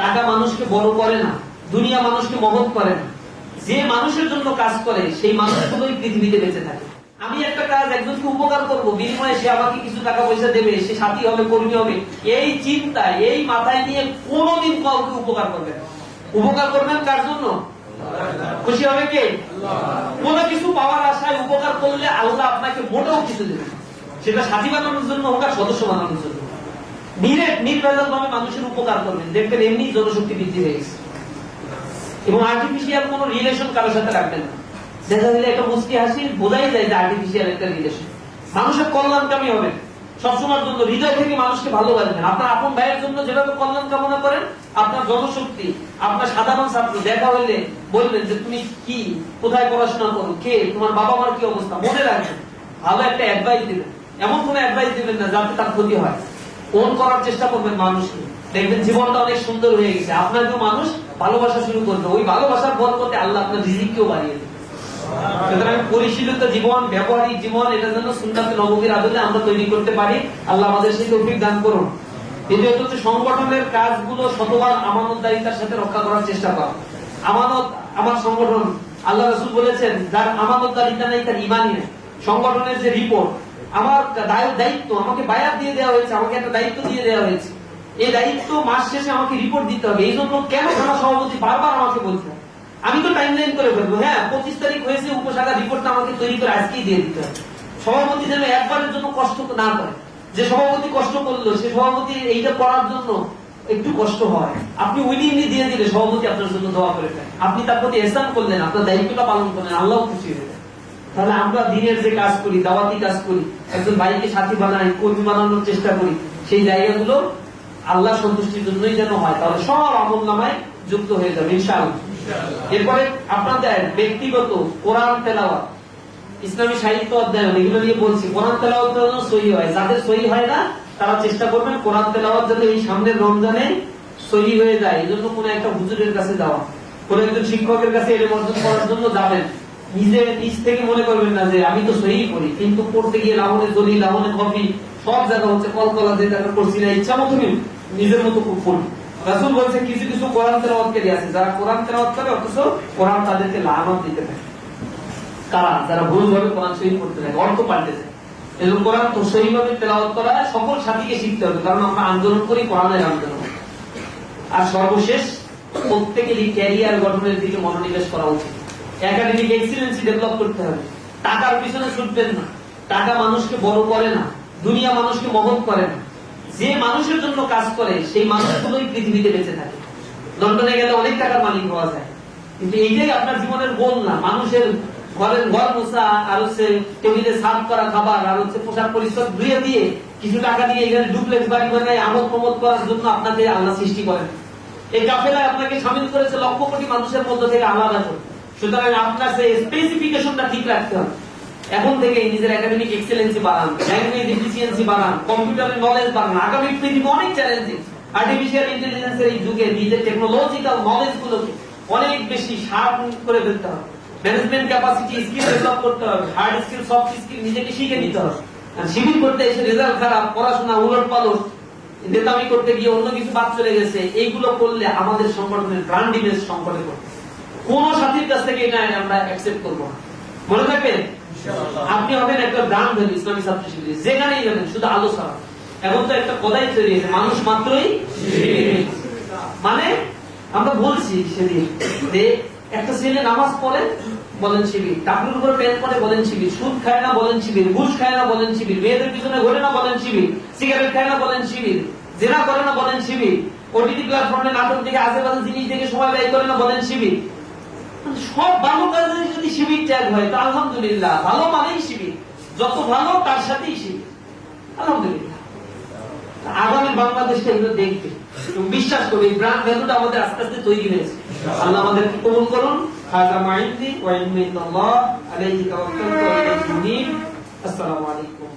টাকা মানুষকে বড় করে না, দুনিয়া মানুষকে মহৎ করে না। যে মানুষের জন্য কাজ করে, সেই মানুষগুলোই পৃথিবীতে বেঁচে থাকে। আমি একটা কাজ একজনকে উপকার করব, বিনিময়ে সে আমাকে কিছু টাকা পয়সা দেবে, সে সাথী হবে, কর্মী হবে, এই চিন্তা এই মাথায় নিয়ে কোনোদিন কাউকে উপকার করবে উপকার করবেন কার জন্য? খুশি হবে কে? কোনো কিছু পাওয়ার আশায় উপকার করলে আল্লাহ আপনাকে মোটেও কিছু দেবে সেটা সাথী বানানোর জন্য হোক আর সদস্য বানানোর জন্য মানুষের উপকার করবেন। দেখবেন এমনি জনশক্তি বৃদ্ধি হয়ে গেছে। এবং আর্টিফিশিয়াল রিলেশন কারোর সাথে রাখবেন না। দেখা একটা মুস্কি হাসি, বোঝাই যায় যে আর্টিফিশিয়াল একটা রিলেশন মানুষের কল্যাণকামী হবে সবসময়ের জন্য হৃদয় থেকে মানুষকে ভালোবাসবেন। আপনার আপন ভাইয়ের জন্য যেভাবে কল্যাণ কামনা করেন, আপনার জনশক্তি, আপনার সাধারণ ছাত্র, দেখা হইলে বলবেন যে, তুমি কি? কোথায় পড়াশোনা করো? কে? তোমার বাবা মার কি অবস্থা? মনে রাখবেন। ভালো একটা অ্যাডভাইস দিবেন। এমন কোন অ্যাডভাইস দিবেন না যাতে তার ক্ষতি হয়। ফোন করার চেষ্টা করবেন মানুষকে দেখবেন জীবনটা অনেক সুন্দর হয়ে গেছে। আপনার আপনাকেও মানুষ ভালোবাসা শুরু করবে। ওই ভালোবাসার করতে আল্লাহ আপনার রিজিককেও বাড়িয়ে দেবে। সুতরাং পরিশীলিত জীবন, ব্যবহারিক জীবন, এটা যেন সুন্নাতে নবীর আদলে আমরা তৈরি করতে পারি, আল্লাহ আমাদের সেই তৌফিক দান করুন। দ্বিতীয়ত হচ্ছে সংগঠনের কাজগুলো শতবার আমানতদারিতার সাথে রক্ষা করার চেষ্টা করা। আমানত আমার সংগঠন, আল্লাহ রসুল বলেছেন, যার আমানতদারিতা নেই, তার ইমানই নেই। সংগঠনের যে রিপোর্ট আমার দায়- দায়িত্ব আমাকে বায়াত দিয়ে দেওয়া হয়েছে, আমাকে একটা দায়িত্ব দিয়ে দেওয়া হয়েছে। এই দায়িত্ব মাস শেষে আমাকে রিপোর্ট দিতে হবে। এই জন্য কেন থানা সভাপতি বারবার আমাকে বলছে? আমি তো টাইম লাইন করে ফেলব হ্যাঁ পঁচিশ তারিখ হয়েছে উপশাখা রিপোর্টটা আমাকে তৈরি করে আজকেই দিয়ে দিতে হবে। সভাপতি যেন একবারের জন্য কষ্ট না করে। যে সভাপতি কষ্ট করল, সে সভাপতি এইটা করার জন্য একটু কষ্ট হয়। আপনি উইলিংলি দিয়ে দিলে সভাপতি আপনার জন্য দোয়া করে আপনি তার প্রতি এহসান করলেন, আপনার দায়িত্বটা পালন করলেন, আল্লাহ খুশি হয়ে। তাহলে আমরা দিনের যে কাজ করি দাওয়াতি কাজ করি একজন ভাইকে সাথী বানাই কর্মী বানানোর চেষ্টা করি সেই জায়গাগুলো আল্লাহ সন্তুষ্টির জন্যই যেন হয় তাহলে সব আমল নামায় যুক্ত হয়ে যাবে ইনশাআল্লাহ। এরপরে আপনাদের ব্যক্তিগত কোরআন তেলাওয়াত ইসলামী সাহিত্য অধ্যয়ন এগুলো নিয়ে বলছি কোরআন তেলাওয়াত যেন সহি হয় যাদের সহি হয় না তারা চেষ্টা করবেন কোরআন তেলাওয়াত যাতে এই সামনের রমজানে সহি হয়ে যায় এই জন্য কোন একটা হুজুরের কাছে যাওয়া কোন একজন শিক্ষকের কাছে এলে অর্জন করার জন্য যাবেন। নিজে নিজ থেকে মনে করবেন না যে আমি তো সহি করি, কিন্তু পড়তে গিয়ে লাহনে দলি লাহনে কফি, সব জায়গা হচ্ছে কলকলা যে জায়গা করছি না, ইচ্ছা মতো নিজের মতো খুব পড়ি। রাসুল বলছে, কিছু কিছু কোরআন তেলাওয়াতকারী আছে, যারা কোরআন তেলাওয়াত করে, অথচ কোরআন তাদেরকে লানত দিতে থাকে। কারা? যারা ভুলভাবে কোরআন শহীদ করতে থাকে, অর্থ পাল্টেছে। এজন্য কোরআন তো সহিভাবে তেলাওয়াত করা, সকল সাথীকে শিখতে হবে, কারণ আমরা আন্দোলন করি, কোরআনের আন্দোলন আর সর্বশেষ, প্রত্যেকেরই ক্যারিয়ার গঠনের দিকে মনোনিবেশ করা উচিত। একাডেমিক এক্সিলেন্সি ডেভেলপ করতে হবে। টাকার পিছনে ছুটবেন না। টাকা মানুষকে বড় করে না। দুনিয়া মানুষকে মহৎ করে না। যে মানুষের জন্য কাজ করে, সেই মানুষগুলোই পৃথিবীতে বেঁচে থাকে। লন্ডনে গেলে অনেক টাকার মালিক হওয়া যায়। কিন্তু এইটাই আপনার জীবনের গোল না। মানুষের ঘরের ঘর আর হচ্ছে টেবিলে করা খাবার, আর হচ্ছে পোশাক পরিচ্ছদ ধুয়ে দিয়ে কিছু টাকা দিয়ে এখানে ডুপ্লেক্স বাড়ি বানায় আমোদ প্রমোদ করার জন্য আপনাকে আল্লাহ সৃষ্টি করেন। এই কাফেলায় আপনাকে সামিল করেছে লক্ষ কোটি মানুষের মধ্যে থেকে আলাদা করে। সুতরাং আপনার সেই স্পেসিফিকেশনটা ঠিক রাখতে হবে। এখন থেকে নিজের একাডেমিক এক্সেলেন্সি বাড়ান ল্যাঙ্গুয়েজ এফিসিয়েন্সি বাড়ান কম্পিউটারের নলেজ বাড়ান। আগামী পৃথিবী অনেক চ্যালেঞ্জিং আর্টিফিশিয়াল ইন্টেলিজেন্সের এই যুগে নিজের টেকনোলজিক্যাল নলেজ গুলোকে অনেক বেশি শার্প করে ফেলতে হবে। ম্যানেজমেন্ট ক্যাপাসিটি স্কিল ডেভেলপ করতে হবে। হার্ড স্কিল সফট স্কিল নিজেকে শিখে নিতে হবে। আর শিবির করতে এসে রেজাল্ট খারাপ, পড়াশোনা উলট পালট, নেতামি করতে গিয়ে অন্য কিছু বাদ চলে গেছে, এইগুলো করলে আমাদের সংগঠনের ব্র্যান্ড ইমেজ সংকটে পড়বে। কোন সাথীর কাছ থেকে এটা আমরা অ্যাকসেপ্ট করব না। মনে থাকবেন? আপনি হবেন একটা ভ্যালু ইসলামী ছাত্র শিবির যেখানেই যাবেন শুধু আলো ছাড়া। এখন তো একটা কথাই তৈরি হয়েছে মানুষ মাত্রই মানে আমরা বলছি সেদিন যে একটা ছেলে নামাজ পড়ে বলেন শিবির। টাকুর উপর পরে বলেন শিবির। সুদ খায় না বলেন শিবির। ঘুষ খায় না বলেন শিবির। মেয়েদের পিছনে ঘোরে না বলেন শিবির। সিগারেট খায় না বলেন শিবির। জেনা করে না বলেন শিবির। ওটিটি প্ল্যাটফর্মে নাটক থেকে আশেপাশে জিনিস দেখে সময় ব্যয় করে না বলেন শিবির। সব ভালো কাজে যদি শিবির ত্যাগ হয় আলহামদুলিল্লাহ, ভালো মানেই শিবির। যত ভালো, তার সাথেই শিবির। আলহামদুলিল্লাহ। আগামী বাংলাদেশটা এগুলো দেখবে। বিশ্বাস করবে ব্র্যান্ড ভ্যালুটা আমাদের আস্তে আস্তে তৈরি হয়েছে। আল্লাহ কবুল করুন। হাজা মাইন্দি আলাইহি ওয়া আসসালামু আলাইকুম।